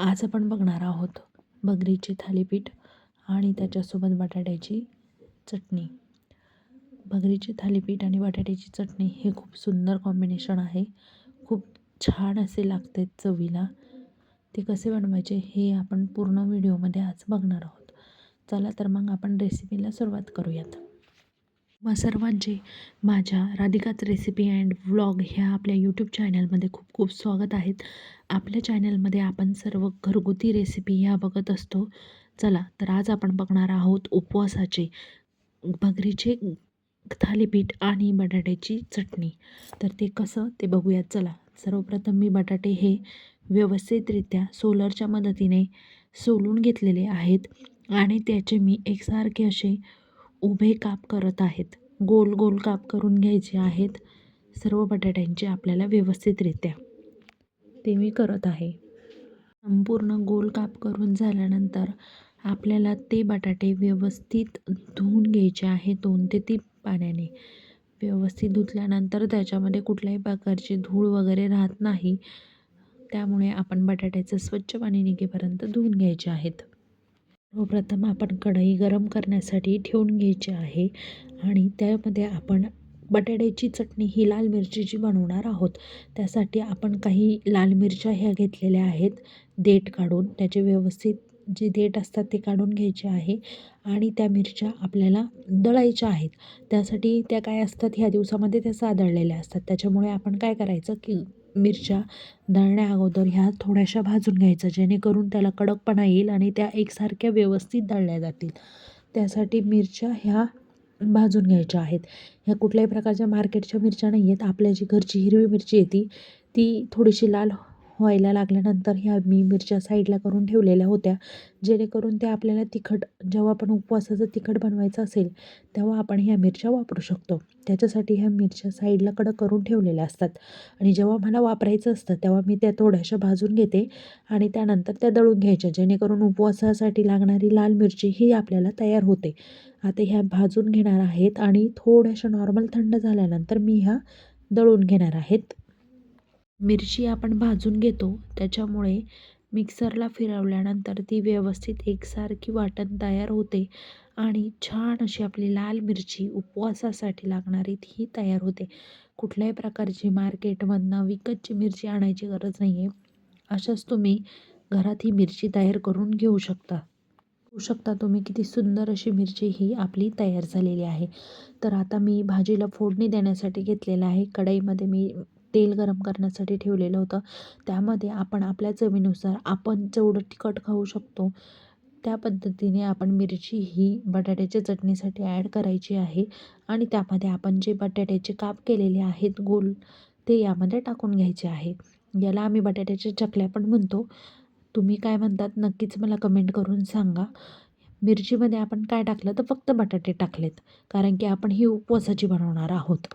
आज आपण बघणार आहोत बगरीचे थालीपीठ आणि त्याच्यासोबत बटाट्याची चटणी. बगरीचे थालीपीठ आणि बटाट्याची चटणी हे खूप सुंदर कॉम्बिनेशन आहे. खूप छान असे लागते चवीला. ते कसे बनवायचे हे आपण पूर्ण व्हिडिओमध्ये आज बघणार आहोत. चला तर मग आपण रेसिपीला सुरुवात करूयात. मग सर्वांचे माझ्या राधिकाच रेसिपी अँड व्लॉग ह्या आपल्या यूट्यूब चॅनलमध्ये खूप खूप स्वागत आहेत. आपल्या चॅनलमध्ये आपण सर्व घरगुती रेसिपी ह्या बघत असतो. चला तर आज आपण बघणार आहोत उपवासाचे भगरीचे थालीपीठ आणि बटाट्याची चटणी. तर ते कसं ते बघूयात. चला सर्वप्रथम मी बटाटे हे व्यवस्थितरित्या सोलरच्या मदतीने सोलून घेतलेले आहेत आणि त्याचे मी एकसारखे असे उभे काप करत आहेत. गोल गोल काप करून घ्यायचे आहेत. सर्व बटाट्यांचे आपल्याला व्यवस्थितरित्या. ते मी करत आहे. संपूर्ण गोल काप करून झाल्यानंतर आपल्याला ते बटाटे व्यवस्थित धुवून घ्यायचे आहे दोन ते तीन पाण्याने. व्यवस्थित धुतल्यानंतर त्याच्यामध्ये कुठल्याही प्रकारची धूळ वगैरे राहत नाही. त्यामुळे आपण बटाट्याचं स्वच्छ पाणी निघेपर्यंत धुवून घ्यायचे आहेत. सर्वप्रथम आपण कढई गरम करण्यासाठी ठेवून घ्यायची आहे आणि त्यामध्ये आपण बटाट्याची चटणी ही लाल मिरचीची बनवणार आहोत. त्यासाठी आपण काही लाल मिरच्या ह्या घेतलेल्या आहेत देठ काढून. त्याचे व्यवस्थित जे देठ असतात ते काढून घ्यायचे आहे आणि त्या मिरच्या आपल्याला दळायच्या आहेत. त्यासाठी त्या काय असतात? ह्या दिवसामध्ये त्या सादळलेल्या असतात. त्याच्यामुळे आपण काय करायचं की मिरच्या दळण्या अगोदर ह्या थोड्याशा भाजून घ्यायचं जेणेकरून त्याला कडकपणा येईल आणि त्या एकसारख्या व्यवस्थित दळल्या जातील. त्यासाठी मिरच्या ह्या भाजून घ्यायच्या आहेत. ह्या कुठल्याही प्रकारच्या मार्केटच्या मिरच्या नाही आहेत आपल्या जी घरची हिरवी मिरची येते ती थोडीशी लाल व्हायला लागल्यानंतर ह्या मी मिरच्या साईडला करून ठेवलेल्या होत्या. जेणेकरून त्या आपल्याला तिखट जेव्हा आपण उपवासाचं तिखट बनवायचं असेल तेव्हा आपण ह्या मिरच्या वापरू शकतो. त्याच्यासाठी ह्या मिरच्या साईडला कडक करून ठेवलेल्या असतात. आणि जेव्हा मला वापरायचं असतं तेव्हा मी त्या थोड्याशा भाजून घेते आणि त्यानंतर त्या दळून घ्यायच्या. जेणेकरून उपवासासाठी लागणारी लाल मिरची ही आपल्याला तयार होते. आता ह्या भाजून घेणार आहेत आणि थोड्याशा नॉर्मल थंड झाल्यानंतर मी ह्या दळून घेणार आहेत. मिरची आपण भाजून घेतो त्याच्यामुळे मिक्सरला फिरवल्यानंतर ती व्यवस्थित एकसारखी वाटण तयार होते आणि छान अशी आपली लाल मिरची उपवासासाठी लागणारी ती तयार होते. कुठल्याही प्रकारची मार्केटमधनं विकतची मिरची आणायची गरज नाही आहे अशाच तुम्ही घरात ही मिरची तयार करून घेऊ शकता. होऊ शकता तुम्ही किती सुंदर अशी मिरची ही आपली तयार झालेली आहे. तर आता मी भाजीला फोडणी देण्यासाठी घेतलेलं आहे. कढईमध्ये मी तेल गरम करण्यासाठी ठेवलेलं होतं. त्यामध्ये आपण आपल्या चवीनुसार आपण जेवढं तिखट खाऊ शकतो त्या पद्धतीने आपण मिरची ही बटाट्याच्या चटणीसाठी ॲड करायची आहे. आणि त्यामध्ये आपण जे बटाट्याचे काप केलेले आहेत गोल ते यामध्ये टाकून घ्यायचे आहे. याला आम्ही बटाट्याच्या चकल्या पण म्हणतो. तुम्ही काय म्हणतात नक्कीच मला कमेंट करून सांगा. मिरचीमध्ये आपण काय टाकलं तर फक्त बटाटे टाकलेत. कारण की आपण ही उपवासाची बनवणार आहोत.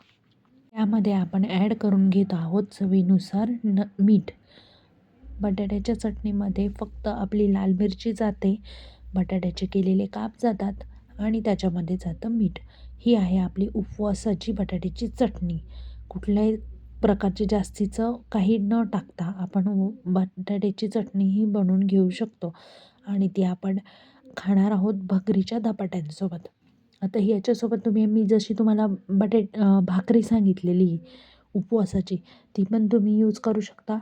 त्यामध्ये आपण ॲड करून घेत आहोत चवीनुसार न मीठ. बटाट्याच्या चटणीमध्ये फक्त आपली लाल मिरची जाते. बटाट्याचे केलेले काप जातात आणि त्याच्यामध्ये जातं मीठ. ही आहे आपली उपवासाची बटाट्याची चटणी. कुठल्याही प्रकारचे जास्तीचं काही न टाकता आपण बटाट्याची चटणीही बनवून घेऊ शकतो. आणि ती आपण खाणार आहोत भगरीच्या धपाट्यांसोबत. आता याच्यासोबत तुम्ही मी जशी तुम्हाला बटेट भाकरी सांगितलेली उपवासाची ती पण तुम्ही यूज करू शकता.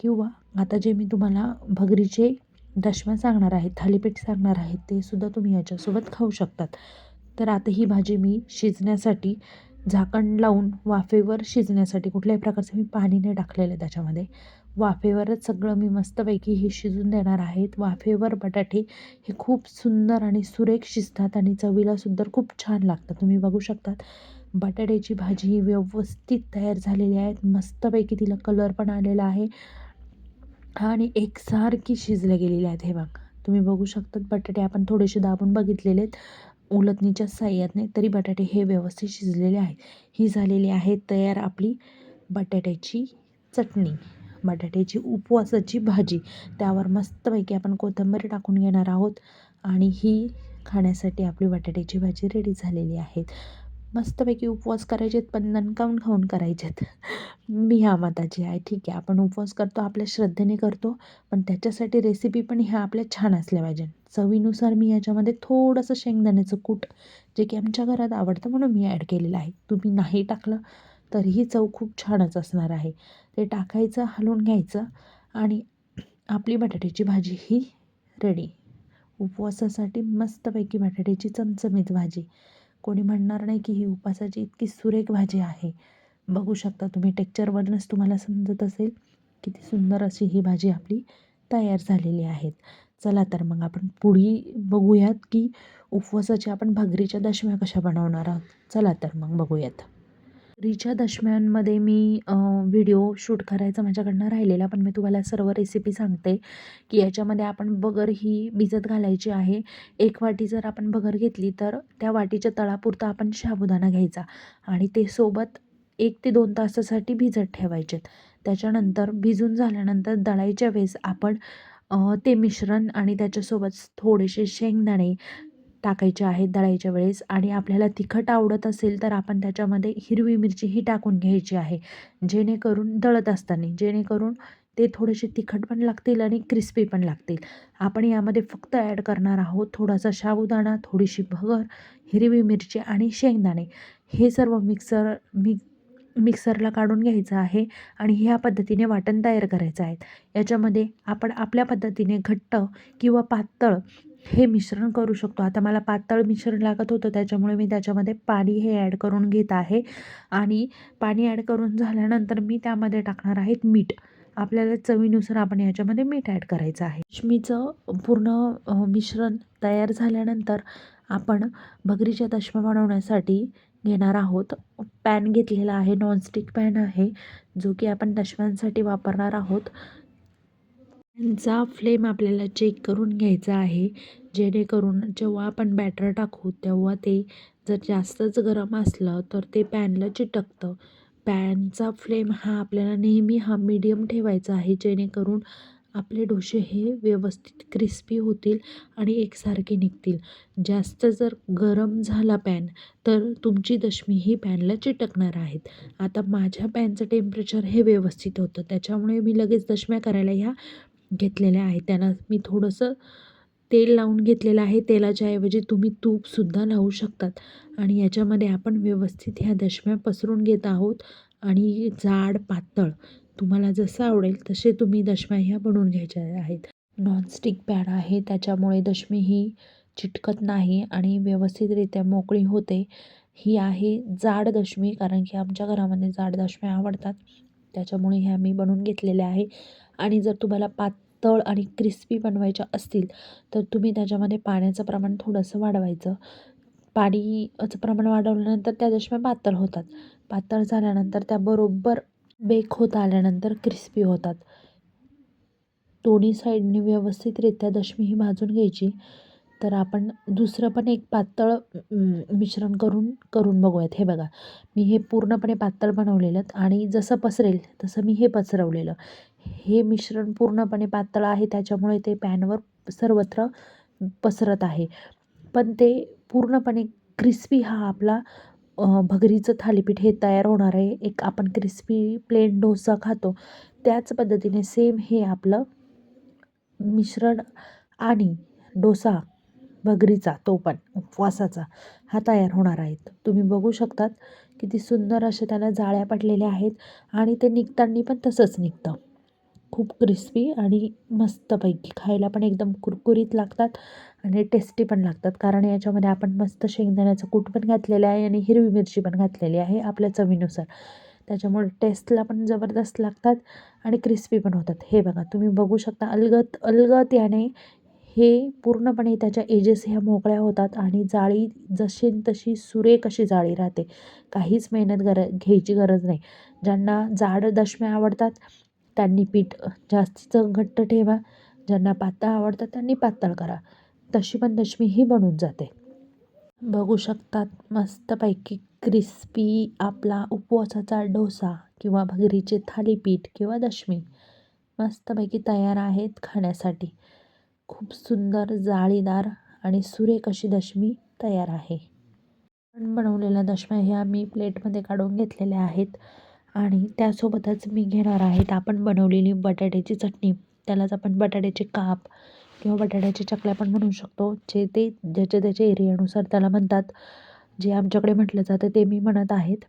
किंवा आता जे मी तुम्हाला भगरीचे दशम्या सांगणार आहे थालीपीठ सांगणार आहे ते सुद्धा तुम्ही याच्यासोबत खाऊ शकतात. तर आता ही भाजी मी शिजण्यासाठी झाकण लावून वाफेवर शिजण्यासाठी कुठल्याही प्रकारचं मी पाणी नाही टाकलेलं आहे त्याच्यामध्ये. वाफेवरच सगळं मी मस्तपैकी हे शिजून देणार आहेत. वाफेवर बटाटे हे खूप सुंदर आणि सुरेख शिजतात आणि चवीला सुद्धा खूप छान लागतात. तुम्ही बघू शकतात बटाट्याची भाजी ही व्यवस्थित तयार झालेली आहे. मस्तपैकी तिला कलर पण आलेला आहे आणि एकसारखी शिजल्या गेलेली आहेत. हे बघ तुम्ही बघू शकतात बटाटे आपण थोडेसे दाबून बघितलेले आहेत. उलटणीच्या नाही तरी बटाटे हे व्यवस्थित शिजलेले आहेत. ही झालेली आहे तयार आपली बटाट्याची चटणी. बटाट्याची उपवासाची भाजी. त्यावर मस्तपैकी आपण कोथिंबीर टाकून घेणार आहोत. आणि ही खाण्यासाठी आपली बटाट्याची भाजी रेडी झालेली आहे. मस्तपैकी उपवास करायचे आहेत पण दणकावून खाऊन करायचे आहेत मी ह्या मताची आहे. ठीक आहे आपण उपवास करतो आपल्या श्रद्धेने करतो पण त्याच्यासाठी रेसिपी पण ह्या आपल्या छान असल्या पाहिजे चवीनुसार मी याच्यामध्ये थोडंसं शेंगदाण्याचं कूट जे की आमच्या घरात आवडतं म्हणून मी ॲड केलेलं आहे. तुम्ही नाही टाकलं तरीही चव खूप छानच असणार आहे. ते टाकायचं हलवून घ्यायचं आणि आपली बटाट्याची भाजी ही रेडी उपवासासाठी मस्तपैकी बटाट्याची चमचमीत भाजी. कोणी म्हणणार नाही की ही उपवासाची इतकी सुरेख भाजी आहे. बघू शकता तुम्ही टेक्चरवरूनच तुम्हाला समजत असेल किती सुंदर अशी ही भाजी आपली तयार झालेली आहेत. चला तर मग आपण पुढी बघूयात की उपवासाची आपण भगरीच्या दशम्या कशा बनवणार आहोत. चला तर मग बघूयात. रिचा दशम्यांमध्ये मी व्हिडिओ शूट करायचा माझ्याकडनं राहिलेला पण मी तुम्हाला सर्व रेसिपी सांगते की याच्यामध्ये आपण बगर ही भिजत घालायची आहे. एक वाटी जर आपण बगर घेतली तर त्या वाटीच्या तळापुरता आपण साबुदाणा घ्यायचा आणि ते सोबत एक ते दोन तासासाठी भिजत ठेवायचेत. त्याच्यानंतर भिजून झाल्यानंतर दळायच्या वेळेस आपण ते मिश्रण आणि त्याच्यासोबत थोडेसे शेंगदाणे टाकायचे आहेत दळायच्या वेळेस आणि आपल्याला तिखट आवडत असेल तर आपण त्याच्यामध्ये हिरवी मिरचीही टाकून घ्यायची आहे. जेणेकरून दळत असताना जेणेकरून ते थोडेसे तिखट पण लागतील आणि क्रिस्पी पण लागतील. आपण यामध्ये फक्त ॲड करणार आहोत थोडासा साबुदाणा थोडीशी भगर हिरवी मिरची आणि शेंगदाणे. हे सर्व मिक्सर मिक मिक्सरला काढून घ्यायचं आहे आणि ह्या पद्धतीने वाटण तयार करायचं आहे. याच्यामध्ये आपण आपल्या पद्धतीने घट्ट किंवा पातळ हे मिश्रण करू शकतो. आता मला पातळ मिश्रण लागत होतं त्याच्यामुळे मी त्याच्यामध्ये पाणी हे ॲड करून घेत आहे. आणि पाणी ॲड करून झाल्यानंतर मी त्यामध्ये टाकणार आहेत मीठ. आपल्याला चवीनुसार आपण याच्यामध्ये मीठ ॲड करायचं आहे. दशमीचं पूर्ण मिश्रण तयार झाल्यानंतर आपण भगरीच्या दशमा बनवण्यासाठी घेणार आहोत. पॅन घेतलेला आहे नॉनस्टिक पॅन आहे जो की आपण दशम्यांसाठी वापरणार आहोत. चा फ्लेम आपल्याला चेक करून घ्यायचा आहे. जेणेकरून जेव्हा आपण बॅटर टाकू तेव्हा ते जर जास्तच गरम असलं तर ते पॅनला चिटकतं. पॅनचा फ्लेम हा आपल्याला नेहमी हा मीडियम ठेवायचा आहे जेणेकरून आपले डोसे हे व्यवस्थित क्रिस्पी होतील आणि एकसारखे निघतील. जास्त जर गरम झाला पॅन तर तुमची दशमी ही पॅनला चिटकणार आहेत. आता माझ्या पॅनचं टेम्परेचर हे व्यवस्थित होतं त्याच्यामुळे मी लगेच दशम्या करायला ह्या घेतलेल्या आहेत त्यांना मी थोडंसं तेल लावून घेतलेलं आहे. तेलाच्या ऐवजी तुम्ही तूपसुद्धा लावू शकतात. आणि याच्यामध्ये आपण व्यवस्थित ह्या दशम्या पसरून घेत आहोत. आणि जाड पातळ तुम्हाला जसं आवडेल तसे तुम्ही दशम्या ह्या बनवून घ्यायच्या आहेत. नॉनस्टिक पॅन आहे. त्याच्यामुळे दशमी ही चिटकत नाही आणि व्यवस्थितरित्या मोकळी होते. ही आहे जाड दशमी कारण की आमच्या घरामध्ये जाड दशम्या आवडतात. त्याच्यामुळे ह्या मी बनवून घेतलेल्या आहे. आणि जर तुम्हाला पातळ आणि क्रिस्पी बनवायच्या असतील तर तुम्ही त्याच्यामध्ये पाण्याचं प्रमाण थोडंसं वाढवायचं. पाणीचं प्रमाण वाढवल्यानंतर त्या दशम्या पातळ होतात. पातळ झाल्यानंतर त्या बरोबर बेक होत आल्यानंतर क्रिस्पी होतात. दोन्ही साईडने व्यवस्थितरित्या दशमी ही भाजून घ्यायची. तर आपण दुसरं पण एक पातळ मिश्रण करून करून बघूयात. हे बघा मी हे पूर्णपणे पातळ बनवलेलं आणि जसं पसरेल तसं मी हे पसरवलेलं. हे मिश्रण पूर्णपणे पातळ आहे त्याच्यामुळे ते पॅनवर सर्वत्र पसरत आहे. पण ते पूर्णपणे क्रिस्पी हा आपला भगरीचं थालीपीठ हे तयार होणार आहे. एक आपण क्रिस्पी प्लेन डोसा खातो. त्याच पद्धतीने सेम हे आपलं मिश्रण आणि डोसा भगरीचा तो पण उपवासाचा हा तयार होणार आहेत. तुम्ही बघू शकतात किती सुंदर असे त्याला जाळ्या पडलेल्या आहेत आणि ते निघताना पण तसंच निघतं. खूप क्रिस्पी आणि मस्तपैकी खायला पण एकदम कुरकुरीत लागतात आणि टेस्टी पण लागतात. कारण याच्यामध्ये आपण मस्त शेंगदाण्याचं कूट पण घातलेलं आहे आणि हिरवी मिरची पण घातलेली आहे आपल्या चवीनुसार. त्याच्यामुळे टेस्टला पण जबरदस्त लागतात आणि क्रिस्पी पण होतात. हे बघा तुम्ही बघू शकता अलगत अलगत याने हे पूर्णपणे त्याच्या एजेस ह्या मोकळ्या होतात आणि जाळी जशी तशी सुरेख अशी जाळी राहते. काहीच मेहनत गर घ्यायची गरज नाही. ज्यांना जाड दशम्या आवडतात त्यांनी पीठ जास्तीचं घट्ट ठेवा. ज्यांना पातळ आवडतात त्यांनी पातळ करा. तशी पण दशमी ही बनून जाते. बघू शकतात मस्तपैकी क्रिस्पी आपला उपवासाचा डोसा किंवा भगरीचे थालीपीठ किंवा दशमी. मस्तपैकी तयार आहेत खाण्यासाठी. खूप सुंदर जाळीदार आणि सुरेख अशी दशमी तयार आहे. पण बनवलेल्या दशम्या ह्या मी प्लेटमध्ये काढून घेतलेल्या आहेत आणि त्यासोबतच मी घेणार आहेत आपण बनवलेली बटाट्याची चटणी. त्यालाच आपण बटाट्याचे काप किंवा बटाट्याच्या चकल्या पण म्हणू शकतो जे ते ज्याच्या त्याच्या एरियानुसार त्याला म्हणतात. जे आमच्याकडे म्हटलं जातं ते मी म्हणत आहेत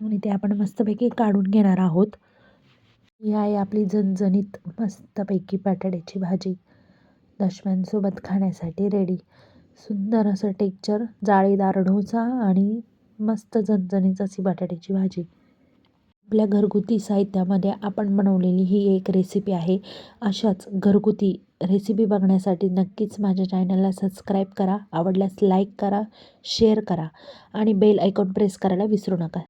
आणि ते आपण मस्तपैकी काढून घेणार आहोत. ही आहे आपली झणझणीत मस्तपैकी बटाट्याची भाजी. दशम्यांसोबत खाण्यासाठी रेडी सुंदर असं टेक्चर जाळीदार ढोसा आणि मस्त झणझणीत अशी बटाट्याची भाजी. आपल्या घरगुती साहित्यामध्ये आपण बनवलेली ही एक रेसिपी आहे. अशाच घरगुती रेसिपी बघण्यासाठी नक्कीच माझ्या चॅनलला सबस्क्राईब करा. आवडल्यास लाईक करा शेअर करा आणि बेल ऐकॉन प्रेस करायला विसरू नका.